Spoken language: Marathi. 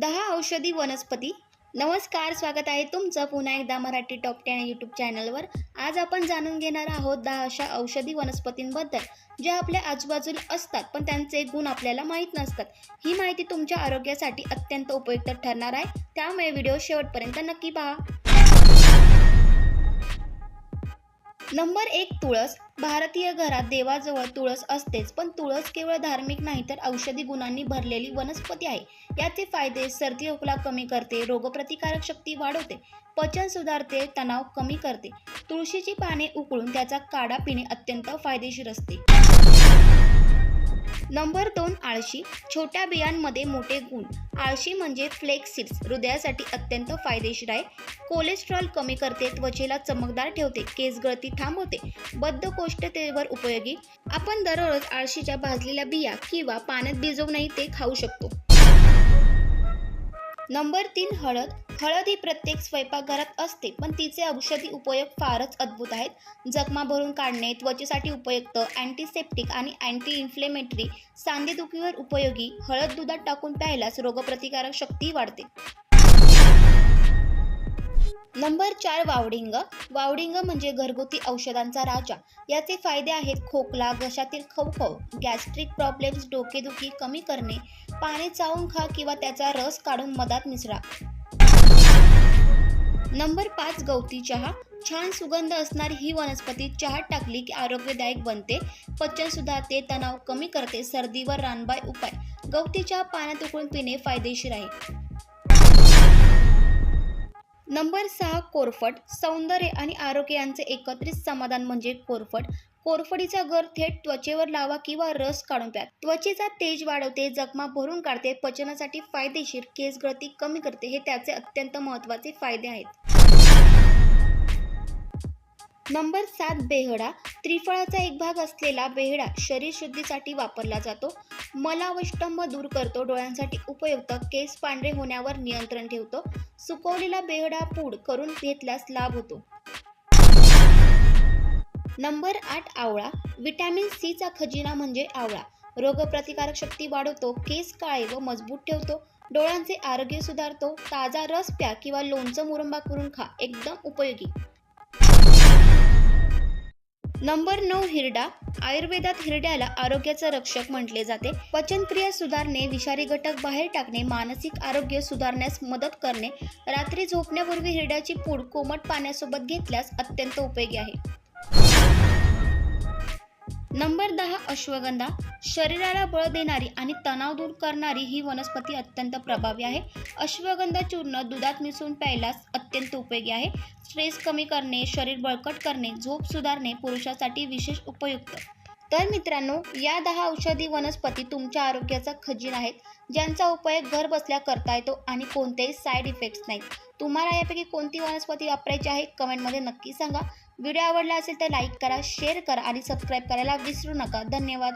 दहा औषधी वनस्पती. नमस्कार स्वागत आहे तुमचं पुन्हा एकदा मराठी टॉप टेन यूट्यूब चॅनलवर आज आपण जाणून घेणार आहोत दहा अशा औषधी वनस्पतींबद्दल ज्या आपल्या आजूबाजूला असतात पण त्यांचे गुण आपल्याला माहीत नसतात. ही माहिती तुमच्या आरोग्यासाठी अत्यंत उपयुक्त ठरणार आहे. त्यामुळे व्हिडिओ शेवटपर्यंत नक्की पहा. नंबर एक तुळस. भारतीय घरात देवाजवळ तुळस असतेच पण तुळस केवळ धार्मिक नाही तर औषधी गुणांनी भरलेली वनस्पती आहे. याचे फायदे सर्दी खोकला कमी करते रोगप्रतिकारक शक्ती वाढवते पचन सुधारते तणाव कमी करते. तुळशीची पाने उकळून त्याचा काढा पिणे अत्यंत फायदेशीर असते. नंबर दोन आळशी छोट्या बियांमध्ये मोठे गुण. आळशी म्हणजे फ्लेक्स सीड्स हृदयासाठी अत्यंत फायदेशीर आहे. कोलेस्ट्रॉल कमी करते त्वचेला चमकदार ठेवते केस गळती थांबवते बद्धकोष्ठतेवर उपयोगी. आपण दररोज आळशीच्या भाजलेल्या बिया किंवा पाण्यात भिजवूनही ते खाऊ शकतो. नंबर तीन हळद. हळद ही प्रत्येक स्वयंपाकघरात असते पण तिचे औषधी उपयोग फारच अद्भुत आहेत. जखमा भरून काढणे त्वचेसाठी उपयुक्त अँटीसेप्टिक आणि अँटी इन्फ्लेमेटरी सांधेदुखीवर उपयोगी हळद दुधात टाकून प्यायलाच रोगप्रतिकारक शक्ती वाढते. नंबर चार वावडिंग. वावडिंग म्हणजे घरगुती औषधांचा राजा. याचे फायदे आहेत खोकला घशातील खवखव गॅस्ट्रिक प्रॉब्लेम्स डोकेदुखी कमी करणे पाणी चावून खा किंवा त्याचा रस काढून मधात मिसळा. नंबर पाच गवती चहा. छान सुगंध असणारी ही वनस्पती चहात टाकली की आरोग्यदायक बनते. पचन सुधारते तणाव कमी करते सर्दीवर रानबाय उपाय. गवती चहा पाण्यात उकळून पिणे फायदेशीर आहे. नंबर सहा कोरफड. सौंदर्य आणि आरोग्य यांचे एकत्रित समाधान म्हणजे कोरफड. कोरफडीचा गर थेट त्वचेवर लावा किंवा रस काढून प्या. त्वचेचा तेज वाढवते जखमा भरून काढते पचनासाठी फायदेशीर केस गळती कमी करते हे त्याचे अत्यंत महत्त्वाचे फायदे आहेत. नंबर सात बेहडा. त्रिफळाचा एक भाग असलेला बेहडा शरीर शुद्धीसाठी वापरला जातो. मलावष्टंभ दूर करतो डोळ्यांसाठी उपयुक्त. केस पांढरे होण्यावर नियंत्रण ठेवतो. सुकवलेला बेहडा पूड करून घेतल्यास लाभ होतो. नंबर आठ आवळा. विटॅमिन सीचा खजिना म्हणजे आवळा. रोगप्रतिकारक शक्ती वाढवतो केस काळे व मजबूत ठेवतो. डोळ्यांचे आरोग्य सुधारतो. ताजा रस प्या किंवा लोणचं मुरंबा करून खा एकदम उपयोगी. नंबर नऊ हिरडा आयुर्वेदात हिरड्याला आरोग्याचं रक्षक म्हटले जाते. पचनक्रिया सुधारणे विषारी घटक बाहेर टाकणे मानसिक आरोग्य सुधारण्यास मदत करणे रात्री झोपण्यापूर्वी हिरड्याची पूड कोमट पाण्यासोबत घेतल्यास अत्यंत उपयोगी आहे. नंबर दहा अश्वगंधा. शरीराला बळ देणारी आणि तणाव दूर करणारी ही वनस्पती अत्यंत प्रभावी आहे. अश्वगंधा चूर्ण दुधात मिसळून प्यायलाच अत्यंत उपयोगी आहे. स्ट्रेस कमी करणे शरीर बळकट करणे झोप सुधारणे पुरुषासाठी विशेष उपयुक्त. तर मित्रांनो या दहा औषधी वनस्पती तुमच्या आरोग्याचा खजिन आहेत ज्यांचा उपयोग घर बसल्या करता येतो आणि कोणतेही साईड इफेक्ट्स नाहीत. तुम्हाला यापैकी कोणती वनस्पती वापरायची आहे कमेंटमध्ये नक्की सांगा. व्हिडिओ आवडला असेल तर लाईक करा शेअर करा आणि सबस्क्राईब करायला विसरू नका. धन्यवाद.